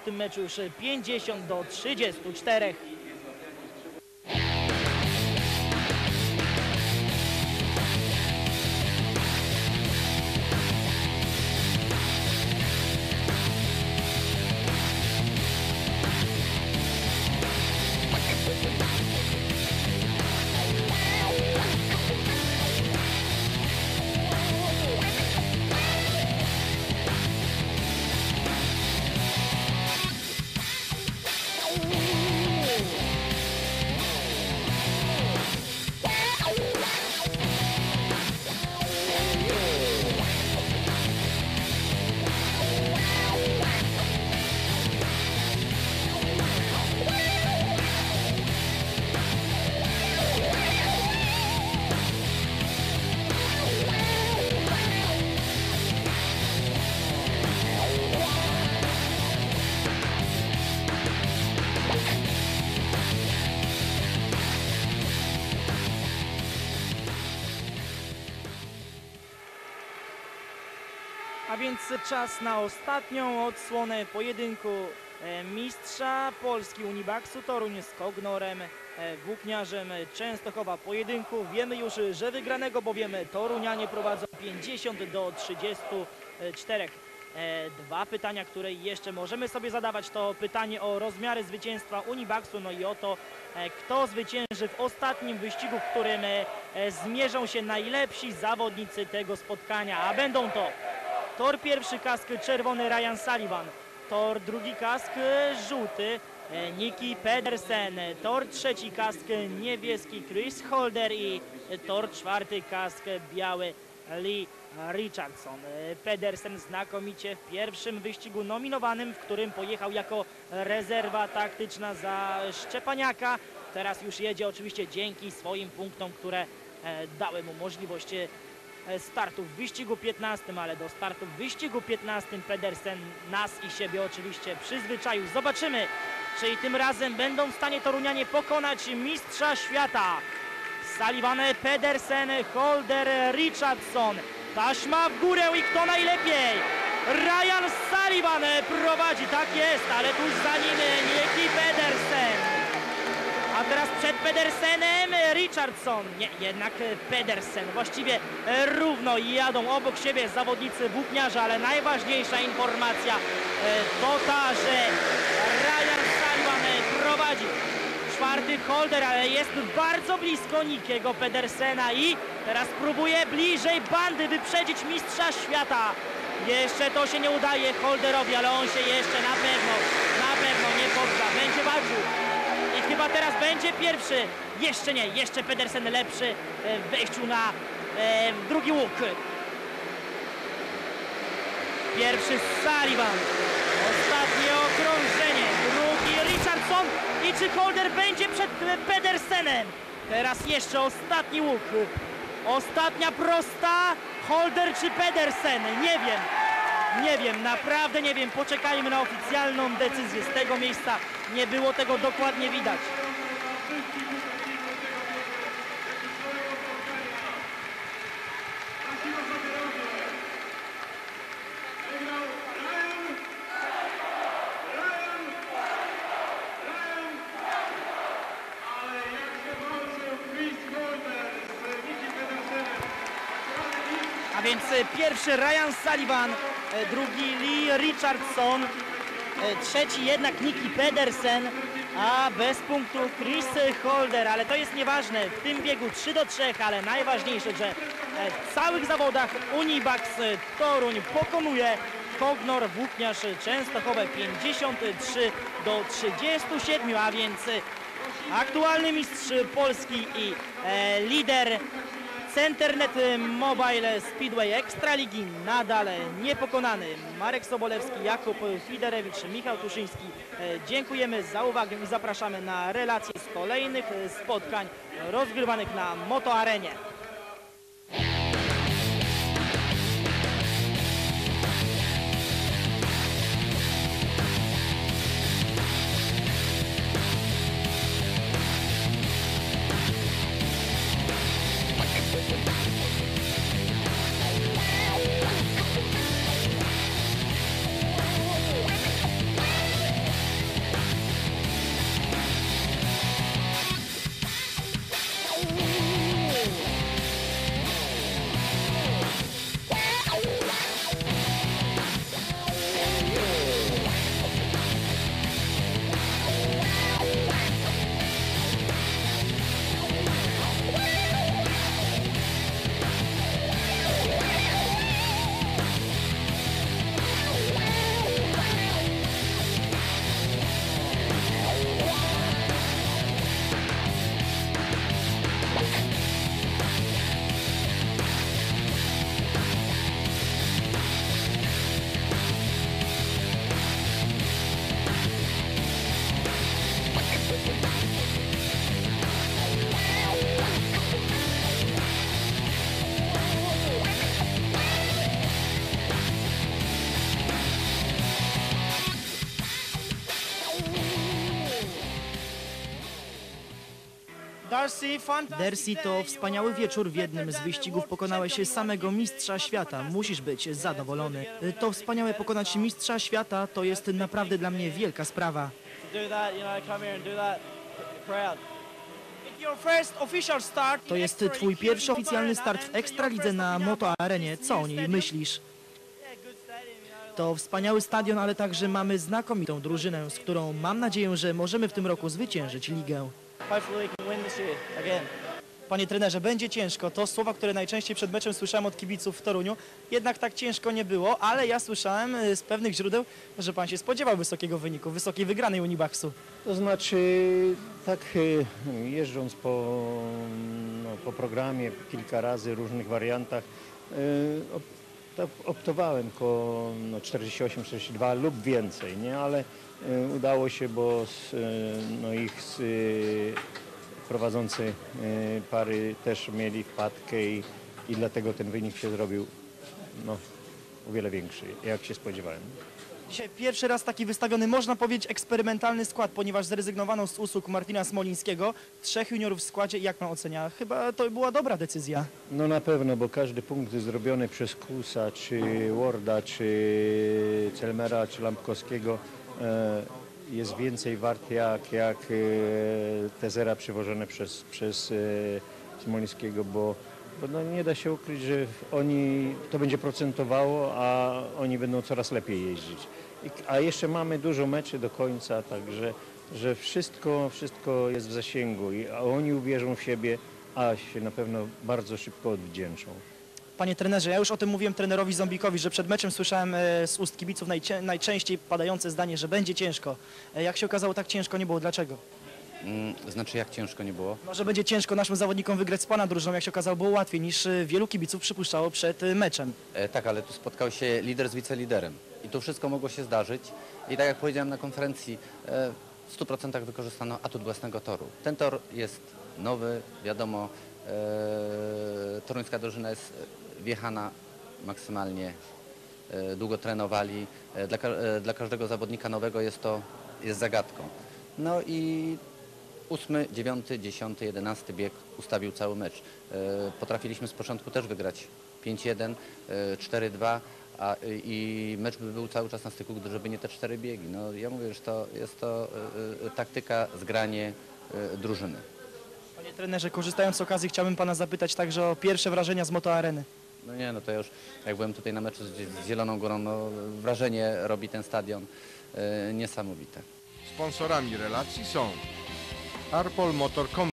w tym meczu już 50 do 34. A więc czas na ostatnią odsłonę pojedynku e, mistrza Polski Unibaxu Toruń z Kognorem, e, włókniarzem Częstochowa pojedynku. Wiemy już, że wygranego, bowiem Torunianie prowadzą 50 do 34. E, Dwa pytania, które jeszcze możemy sobie zadawać, to pytanie o rozmiary zwycięstwa Unibaxu, no i o to, kto zwycięży w ostatnim wyścigu, w którym zmierzą się najlepsi zawodnicy tego spotkania, a będą to Tor pierwszy kask czerwony Ryan Sullivan. Tor drugi kask żółty e, Niki Pedersen. Tor trzeci kask niebieski Chris Holder i tor czwarty kask biały Lee Richardson. E, Pedersen znakomicie w pierwszym wyścigu nominowanym, w którym pojechał jako rezerwa taktyczna za Szczepaniaka. Teraz już jedzie oczywiście dzięki swoim punktom, które e, dały mu możliwość startu w wyścigu 15, ale do startu w wyścigu 15 Pedersen nas i siebie oczywiście przyzwyczaił. Zobaczymy, czy i tym razem będą w stanie Torunianie pokonać mistrza świata. Sullivan, Pedersen, Holder, Richardson. Taśma w górę i kto najlepiej? Ryan Sullivan prowadzi, tak jest, ale tuż za nim Nieki Pedersen. Teraz przed Pedersenem Richardson. Nie, jednak Pedersen. Właściwie e, równo jadą obok siebie zawodnicy włókniarza, ale najważniejsza informacja e, to ta, że Ryan e, prowadzi. Czwarty holder, ale jest bardzo blisko Nikiego Pedersena i teraz próbuje bliżej bandy wyprzedzić mistrza świata. Jeszcze to się nie udaje holderowi, ale on się jeszcze na pewno, na pewno nie podda. Będzie walczył. Chyba teraz będzie pierwszy. Jeszcze nie, jeszcze Pedersen lepszy e, w wejściu na e, drugi łuk. Pierwszy Sullivan. Ostatnie okrążenie. Drugi Richardson. I czy Holder będzie przed Pedersenem? Teraz jeszcze ostatni łuk. Ostatnia prosta. Holder czy Pedersen? Nie wiem. Nie wiem, naprawdę nie wiem. Poczekajmy na oficjalną decyzję. Z tego miejsca nie było tego dokładnie widać. A więc e, pierwszy Ryan Sullivan, drugi Lee Richardson, e, trzeci jednak Nicky Pedersen, a bez punktu Chris Holder, ale to jest nieważne, w tym biegu 3 do 3, ale najważniejsze, że e, w całych zawodach Unibax e, Toruń pokonuje Kognor Włókniarz Częstochowe 53 do 37, a więc e, aktualny mistrz Polski i e, lider Centernet Mobile Speedway Ekstraligi nadal niepokonany. Marek Sobolewski, Jakub Fiderewicz, Michał Tuszyński. E, Dziękujemy za uwagę i zapraszamy na relacje z kolejnych e, spotkań rozgrywanych na Moto Dersi to wspaniały wieczór w jednym z wyścigów. Pokonałeś samego mistrza świata. Musisz być zadowolony. To wspaniałe pokonać mistrza świata to jest naprawdę dla mnie wielka sprawa. To jest twój pierwszy oficjalny start w Ekstralidze na Moto Arenie. Co o niej myślisz? To wspaniały stadion, ale także mamy znakomitą drużynę, z którą mam nadzieję, że możemy w tym roku zwyciężyć ligę. Panie trenerze, będzie ciężko. To słowa, które najczęściej przed meczem słyszałem od kibiców w Toruniu. Jednak tak ciężko nie było, ale ja słyszałem y, z pewnych źródeł, że pan się spodziewał wysokiego wyniku, wysokiej wygranej Unibaksu. To znaczy, tak y, jeżdżąc po, no, po programie kilka razy w różnych wariantach, tak optowałem ko no, 48-42 lub więcej, nie? ale y, udało się, bo z, y, no, ich z, y, prowadzący pary też mieli wpadkę i, i dlatego ten wynik się zrobił no, o wiele większy, jak się spodziewałem. Dzisiaj pierwszy raz taki wystawiony, można powiedzieć, eksperymentalny skład, ponieważ zrezygnowano z usług Martina Smolińskiego. Trzech juniorów w składzie. Jak pan ocenia? Chyba to była dobra decyzja. No na pewno, bo każdy punkt zrobiony przez Kusa, czy Warda, czy Celmera, czy Lampkowskiego e, jest więcej wart jak, jak e, te zera przywożone przez, przez e, Smolińskiego, bo, bo no nie da się ukryć, że oni, to będzie procentowało, a oni będą coraz lepiej jeździć. A jeszcze mamy dużo meczy do końca, także że wszystko, wszystko jest w zasięgu, i, a oni uwierzą w siebie, a się na pewno bardzo szybko odwdzięczą. Panie trenerze, ja już o tym mówiłem trenerowi Zombikowi, że przed meczem słyszałem e, z ust kibiców najczęściej padające zdanie, że będzie ciężko. E, Jak się okazało, tak ciężko nie było. Dlaczego? Mm, Znaczy jak ciężko nie było? No, że będzie ciężko naszym zawodnikom wygrać z pana drużyną, jak się okazało, było łatwiej niż e, wielu kibiców przypuszczało przed e, meczem. E, tak, ale tu spotkał się lider z wiceliderem i tu wszystko mogło się zdarzyć i tak jak powiedziałem na konferencji, e, w 100% wykorzystano atut własnego toru. Ten tor jest nowy, wiadomo, e, toruńska drużyna jest wjechana maksymalnie, e, długo trenowali. E, dla, ka- e, dla każdego zawodnika nowego jest to jest zagadką. No i ósmy, dziewiąty, dziesiąty, jedenasty bieg ustawił cały mecz. E, Potrafiliśmy z początku też wygrać 5-1, e, 4-2, a, y, i mecz by był cały czas na styku, żeby nie te cztery biegi. No, ja mówię, że to jest to e, e, taktyka, zgranie e, drużyny. Panie trenerze, korzystając z okazji, chciałbym pana zapytać także o pierwsze wrażenia z Moto Areny. No nie, no to już jak byłem tutaj na meczu z, Zieloną Górą, no, wrażenie robi ten stadion e, niesamowite. Sponsorami relacji są Arbol Motor Company.